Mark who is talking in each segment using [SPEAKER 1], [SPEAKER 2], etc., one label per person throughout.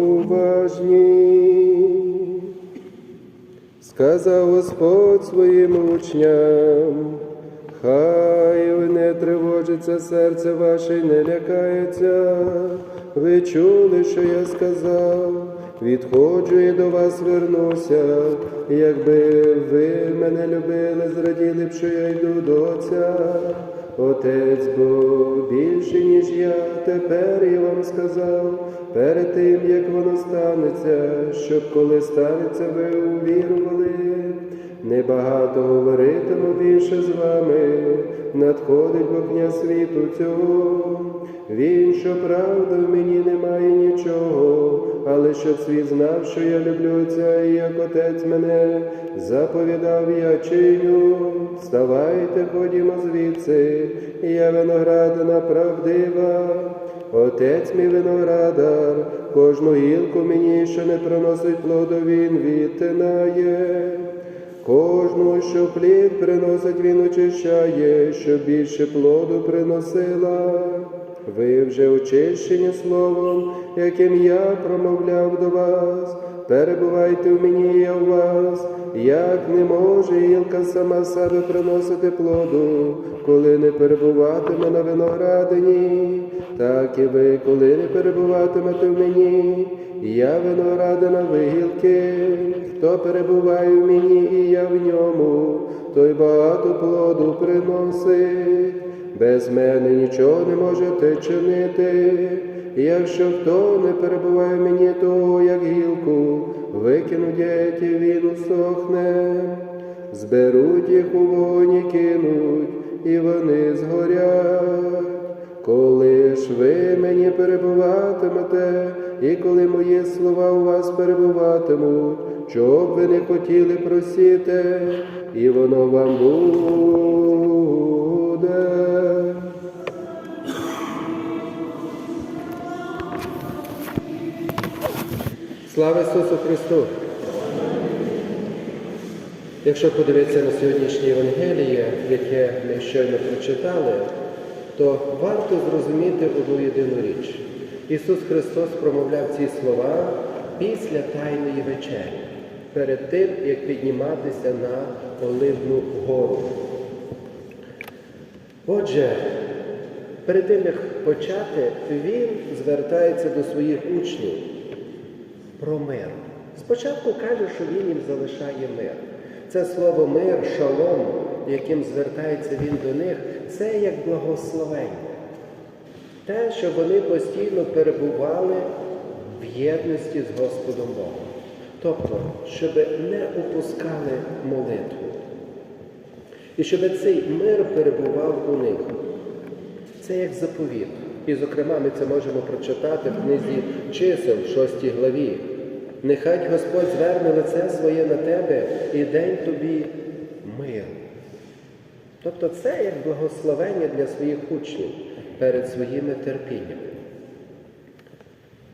[SPEAKER 1] уважні. Сказав Господь своїм учням, хай не тривожиться серце ваше, не лякається. Ви чули, що я сказав, відходжу і до вас вернуся. Якби ви мене любили, зраділи б, що я йду до Отця. Отець був більше, ніж я, тепер я вам сказав, перед тим, як воно станеться, щоб коли станеться, ви увірували. Небагато говоритиму більше з вами, надходить вогня світу цього. Він, що правда, в мені немає нічого, але щоб світ знав, що я люблю Отця, і як Отець мене заповідав, я чиню. Вставайте, ходімо звідси, я виноградина правдива. Отець мій виноградар, кожну гілку мені, що не приносить плоду, він відтинає. Кожну, що плід приносить, він очищає, щоб більше плоду приносила. Ви вже очищені словом, яким я промовляв до вас. Перебувайте в мені, я в вас, як не може гілка сама себе приносити плоду, коли не перебуватиме на виноградині, так і ви, коли не перебуватимете в мені, я виноградина вигілки, хто перебуває в мені, і я в ньому, той багато плоду приносить. Без мене нічого не можете чинити. Якщо хто не перебуває в мені, то як гілку, викинуть діти, він усохне, зберуть їх у вогонь і кинуть, і вони згорять. Коли ж ви мені перебуватимете, і коли мої слова у вас перебуватимуть, що б ви не хотіли просіти, і воно вам буде. Слава Ісусу Христу! Якщо подивитися на сьогоднішнє Євангеліє, яке ми щойно прочитали, то варто зрозуміти одну єдину річ. Ісус Христос промовляв ці слова після Тайної вечері, перед тим, як підніматися на Оливну гору. Отже, перед тим, як почати, Він звертається до своїх учнів про мир. Спочатку каже, що він їм залишає мир. Це слово мир, шалом, яким звертається він до них, це як благословення. Те, що вони постійно перебували в єдності з Господом Богом. Тобто, щоб не опускали молитву. І щоб цей мир перебував у них. Це як заповіт. І, зокрема, ми це можемо прочитати в книзі чисел, 6 главі. Нехай Господь зверне лице своє на тебе і день тобі мир. Тобто це як благословення для своїх учнів перед своїми терпіннями.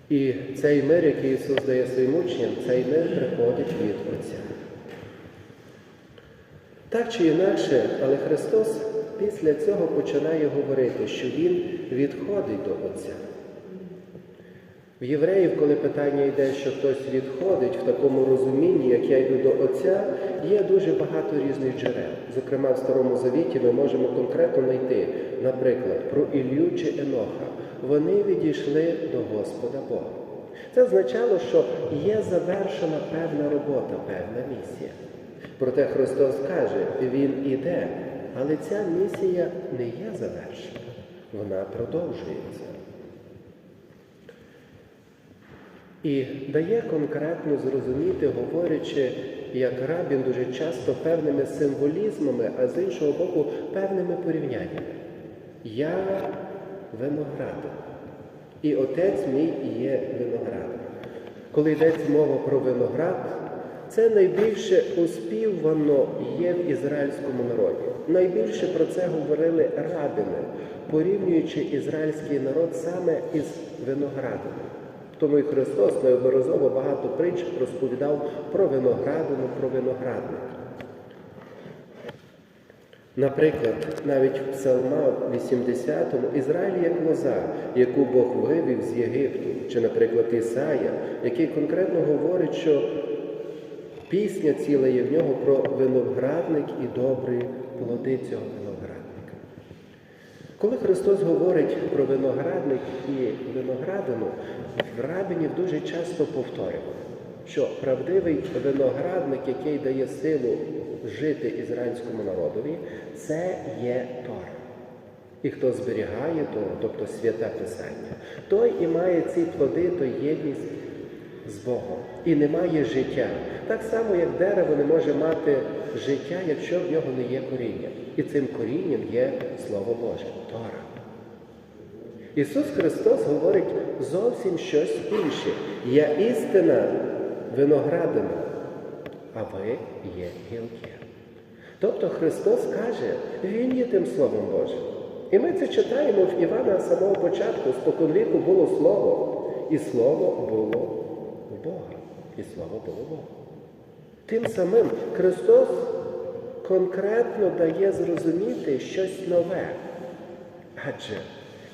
[SPEAKER 1] І цей мир, який Ісус дає своїм учням, цей мир приходить від Отця. Так чи інакше, але Христос після цього починає говорити, що Він відходить до Отця. В євреїв, коли питання йде, що хтось відходить в такому розумінні, як я йду до Отця, є дуже багато різних джерел. Зокрема, в Старому Завіті ми можемо конкретно знайти, наприклад, про Ілью чи Еноха. Вони відійшли до Господа Бога. Це означало, що є завершена певна робота, певна місія. Проте Христос каже, Він іде, але ця місія не є завершена, вона продовжується. І дає конкретно зрозуміти, говорячи, як рабін дуже часто певними символізмами, а з іншого боку, певними порівняннями. Я виноградар, і отець мій є виноградар. Коли йдеться мова про виноград, це найбільше оспівано є в ізраїльському народі. Найбільше про це говорили рабини, порівнюючи ізраїльський народ саме із виноградами. Тому і Христос неодноразово багато притч розповідав про виноградину, про виноградник. Наприклад, навіть в Псалма 80-му Ізраїль як лоза, яку Бог вивів з Єгипту, чи, наприклад, Ісая, який конкретно говорить, що пісня ціла є в нього про виноградник і добрі плоди цього виноградника. Коли Христос говорить про виноградник і виноградину, в рабинів дуже часто повторювали, що правдивий виноградник, який дає силу жити ізраїльському народові, це є Тора. І хто зберігає Тору, тобто святе Писання, той і має ці плоди, то єдність з Богом. І не має життя. Так само, як дерево не може мати життя, якщо в нього не є коріння. І цим корінням є Слово Боже, Тора. Ісус Христос говорить зовсім щось інше. Я істина виноградина, а ви є гілки. Тобто Христос каже, Він є тим Словом Божим. І ми це читаємо в Івана з самого початку, споконвіку було Слово, і Слово було в Бога, і Слово було Бога. Тим самим Христос конкретно дає зрозуміти щось нове. Адже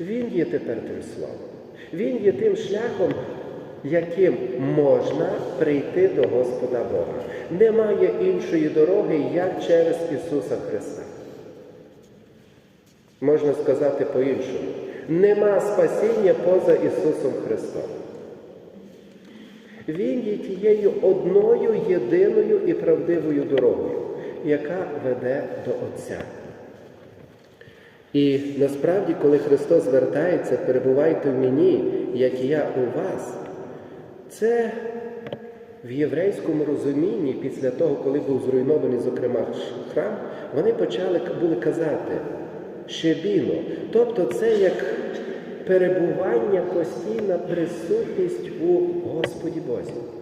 [SPEAKER 1] Він є тепер тим словом. Він є тим шляхом, яким можна прийти до Господа Бога. Немає іншої дороги, як через Ісуса Христа. Можна сказати по-іншому. Нема спасіння поза Ісусом Христом. Він є тією одною єдиною і правдивою дорогою, яка веде до Отця. І насправді, коли Христос звертається, перебувайте в мені, як і я у вас, це в єврейському розумінні, після того, коли був зруйнований, зокрема, храм, вони почали були казати щебіно. Тобто це як перебування, постійна присутність у Господі Бозі.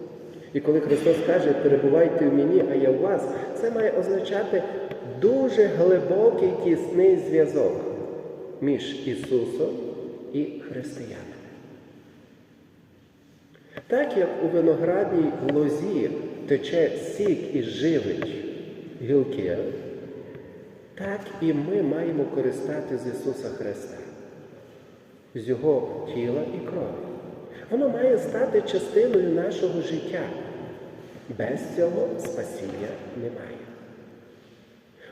[SPEAKER 1] І коли Христос каже, перебувайте в мені, а я в вас, це має означати дуже глибокий тісний зв'язок між Ісусом і християнами. Так як у виноградній лозі тече сік і живить гілки, так і ми маємо користати з Ісуса Христа, з Його тіла і крові. Воно має стати частиною нашого життя. Без цього спасіння немає.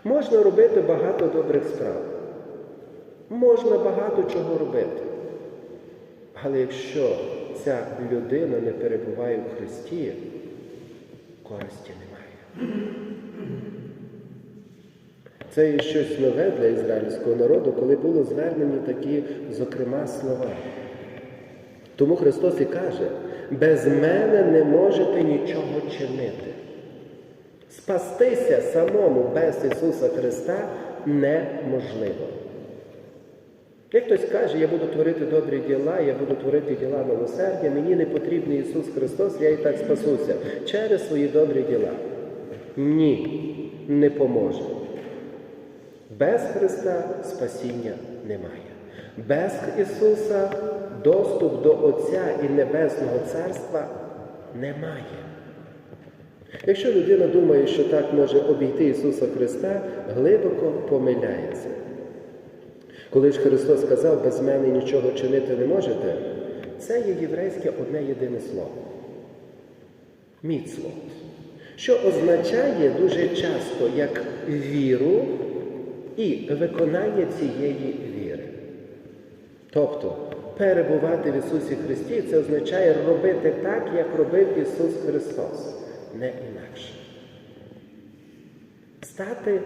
[SPEAKER 1] Можна робити багато добрих справ. Можна багато чого робити. Але якщо ця людина не перебуває в Христі, користі немає. Це є щось нове для ізраїльського народу, коли були звернені такі, зокрема, слова. Тому Христос і каже, без мене не можете нічого чинити. Спастися самому без Ісуса Христа неможливо. Як хтось каже, я буду творити добрі діла, я буду творити діла милосердя, мені не потрібний Ісус Христос, я і так спасуся через свої добрі діла. Ні, не поможе. Без Христа спасіння немає. Без Ісуса доступ до Отця і Небесного Царства немає. Якщо людина думає, що так може обійти Ісуса Христа, глибоко помиляється. Коли ж Христос сказав, без мене нічого чинити не можете, це є єврейське одне єдине слово. Міцло. Що означає дуже часто як віру і виконання цієї віри. Тобто перебувати в Ісусі Христі це означає робити так, як робив Ісус Христос, не інакше. Стати,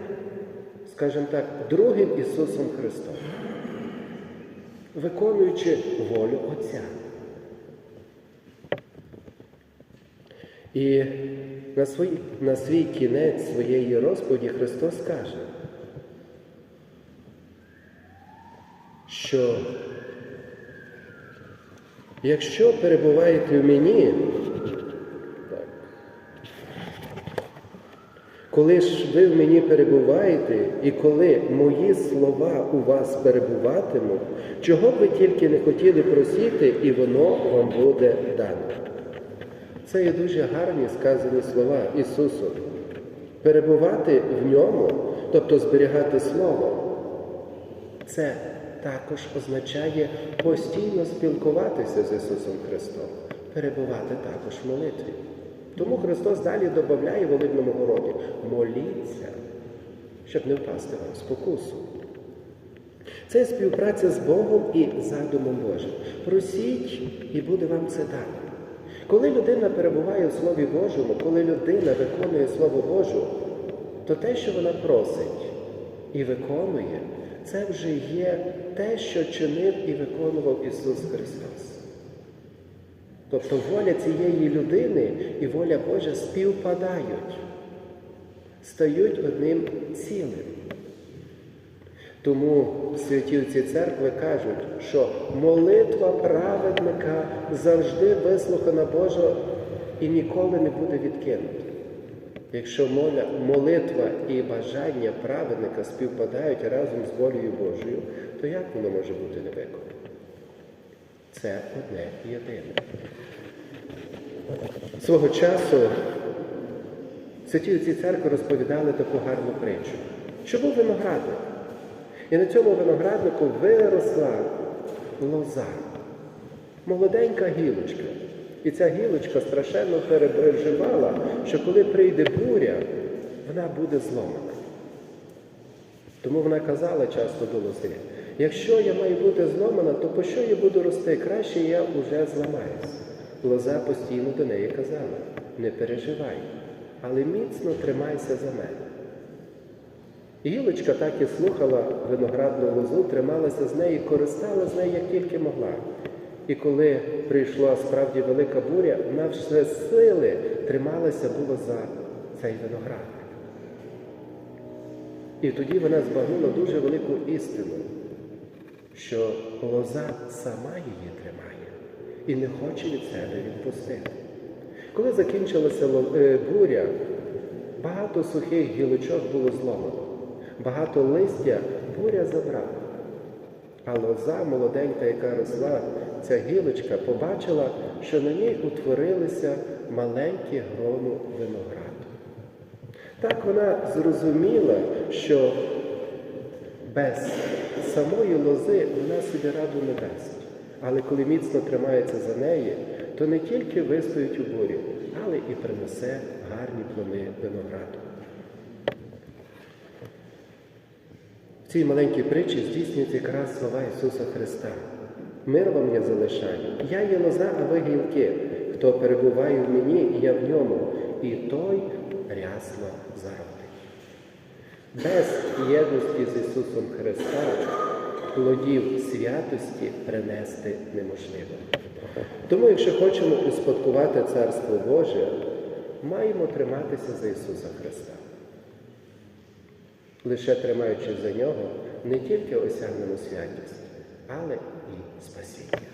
[SPEAKER 1] скажімо так, другим Ісусом Христом, виконуючи волю Отця. І на свій, на свій кінець своєї розповіді Христос каже, що якщо перебуваєте в мені, так, коли ж ви в мені перебуваєте, і коли мої слова у вас перебуватимуть, чого б ви тільки не хотіли просити, і воно вам буде дано. Це є дуже гарні сказані слова Ісусу. Перебувати в ньому, тобто зберігати Слово, це також означає постійно спілкуватися з Ісусом Христом, перебувати також в молитві. Тому Христос далі додає в Великому городі моліться, щоб не впасти вам спокусу. Це співпраця з Богом і задумом Божим. Просіть, і буде вам це дано. Коли людина перебуває в Слові Божому, коли людина виконує Слово Боже, то те, що вона просить і виконує, це вже є те, що чинив і виконував Ісус Христос. Тобто воля цієї людини і воля Божа співпадають, стають одним цілим. Тому святі отці церкви кажуть, що молитва праведника завжди вислухана Божа і ніколи не буде відкинута. Якщо молитва і бажання праведника співпадають разом з волею Божою, то як воно може бути не виконано? Це одне єдине. Свого часу святі отці церкви розповідали таку гарну притчу, що був виноградник. І на цьому винограднику виросла лоза, молоденька гілочка. І ця гілочка страшенно переживала, що коли прийде буря, вона буде зломана. Тому вона казала часто до лози, якщо я маю бути зломана, то по що я буду рости? Краще я вже зламаюся. Лоза постійно до неї казала, не переживай, але міцно тримайся за мене. Гілочка так і слухала виноградну лозу, трималася з неї, користала з неї як тільки могла. І коли прийшла справді велика буря, вона все сили трималася було за цей виноградник. І тоді вона збагнула дуже велику істину, що лоза сама її тримає і не хоче від себе відпустити. Коли закінчилася буря, багато сухих гілочок було зломано. Багато листя буря забрала. А лоза молоденька, яка росла, ця гілочка, побачила, що на ній утворилися маленькі грону винограду. Так вона зрозуміла, що без самої лози вона собі раду не дасть. Але коли міцно тримається за неї, то не тільки вистоїть у бурі, але і принесе гарні плони винограду. В цій маленькій притчі здійснюють якраз слова Ісуса Христа. Мир вам я залишаю. Я є лоза, а ви гілки. Хто перебуває в мені, і я в ньому, і той рясно зародить. Без єдності з Ісусом Христа плодів святості принести неможливо. Тому, якщо хочемо успадкувати Царство Боже, маємо триматися за Ісуса Христа. Лише тримаючись за нього, не тільки осягнемо святість, але і спасіння.